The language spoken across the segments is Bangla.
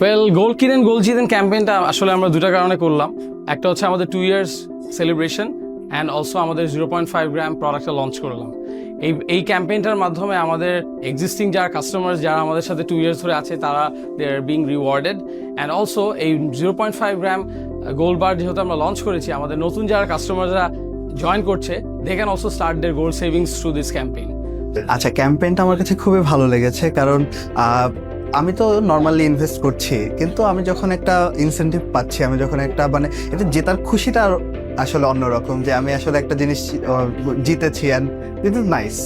ওয়েল গোল কিনেন গোল জিতেন ক্যাম্পেইনটা আসলে আমরা দুটা কারণে করলাম। একটা হচ্ছে আমাদের two years celebration and also আমাদের জিরো পয়েন্ট ফাইভ গ্রাম প্রোডাক্টটা লঞ্চ করলাম। এই এই ক্যাম্পেইনটার মাধ্যমে আমাদের এক্সিস্টিং যারা কাস্টমার যারা আমাদের সাথে টু ইয়ার্স ধরে আছে, তারা they are being rewarded and also এই zero point five gram gold bar যেহেতু আমরা লঞ্চ করেছি, আমাদের নতুন যারা কাস্টমাররা জয়েন করছে they can also start their gold savings through this campaign আচ্ছা ক্যাম্পেইনটা আমার কাছে খুবই ভালো লেগেছে কারণ আমি তো নর্মালি ইনভেস্ট করছি, কিন্তু আমি যখন একটা ইনসেন্টিভ পাচ্ছি, আমি যখন একটা মানে এটা জেতার খুশিটা আসলে অন্যরকম যে আমি আসলে একটা জিনিস জিতেছি and it is nice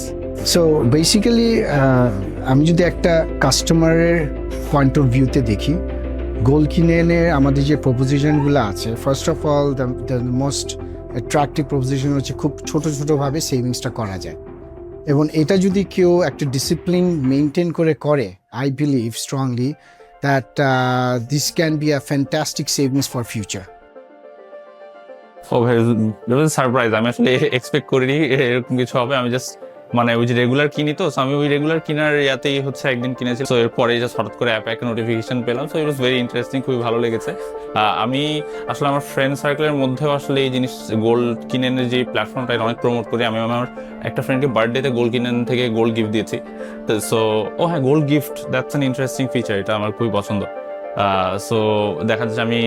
so basically আমি যদি একটা কাস্টমারের পয়েন্ট অফ ভিউতে দেখি গোল কিনে এনে আমাদের যে প্রপোজিশনগুলো আছে first of all the most attractive proposition হচ্ছে খুব ছোটো ছোটোভাবে সেভিংসটা করা যায়। এবং এটা যদি কেউ একটা ডিসিপ্লিন মেনটেন করে করে I believe strongly that this can be a fantastic savings for future ও ভাই সারপ্রাইজ আমি আসলে এক্সপেক্ট করিনি এরকম কিছু হবে। আমি জাস্ট মানে ওই যে রেগুলার কিনি তো আমি ওই রেগুলার কিনার ইয়াতেই হচ্ছে একদিন কিনেছি। তো এরপরে জাস্ট হঠাৎ করে অ্যাপে একটা নোটিফিকেশন পেলাম। So it was very interesting খুবই ভালো লেগেছে। আমি আসলে আমার ফ্রেন্ড সার্কেলের মধ্যেও আসলে এই জিনিস গোল্ড কিনে এনে যে প্ল্যাটফর্মটা অনেক প্রমোট করি। আমি আমার একটা ফ্রেন্ডকে বার্থডেতে গোল্ড কিনেন থেকে গোল্ড গিফট দিয়েছি। তো সো ও হ্যাঁ gold gift that's an interesting feature এটা আমার খুবই পছন্দ। সো দেখা যাচ্ছে আমি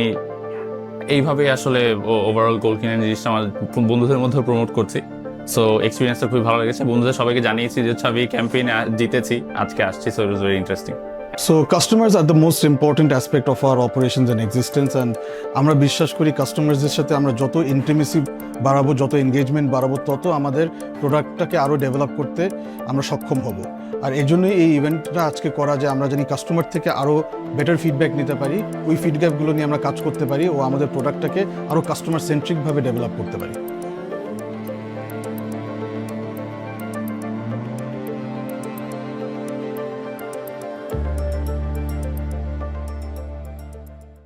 এইভাবেই আসলে ওভারঅল গোল কিনে জিনিসটা আমার বন্ধুদের মধ্যে প্রমোট করছি। সো এক্সপিরিয়েন্সটা খুবই ভালো লেগেছে। বন্ধুদের সবাইকে জানিয়েছি যে আমি ক্যাম্পেইনে জিতেছি। আজকে আসছি so it very interesting So, customers are the most important aspect of our operations and existence and আমরা বিশ্বাস করি কাস্টমারদের সাথে আমরা যত ইন্টিমেসি বাড়াবো, যত এনগেজমেন্ট বাড়াবো, তত আমাদের প্রোডাক্টটাকে আরও ডেভেলপ করতে আমরা সক্ষম হব। আর এই জন্যই এই ইভেন্টটা আজকে করা যে আমরা জানি কাস্টমার থেকে আরও বেটার ফিডব্যাক নিতে পারি, ওই ফিডব্যাকগুলো নিয়ে আমরা কাজ করতে পারি ও আমাদের প্রোডাক্টটাকে আরও কাস্টমার সেন্ট্রিকভাবে ডেভেলপ করতে পারি।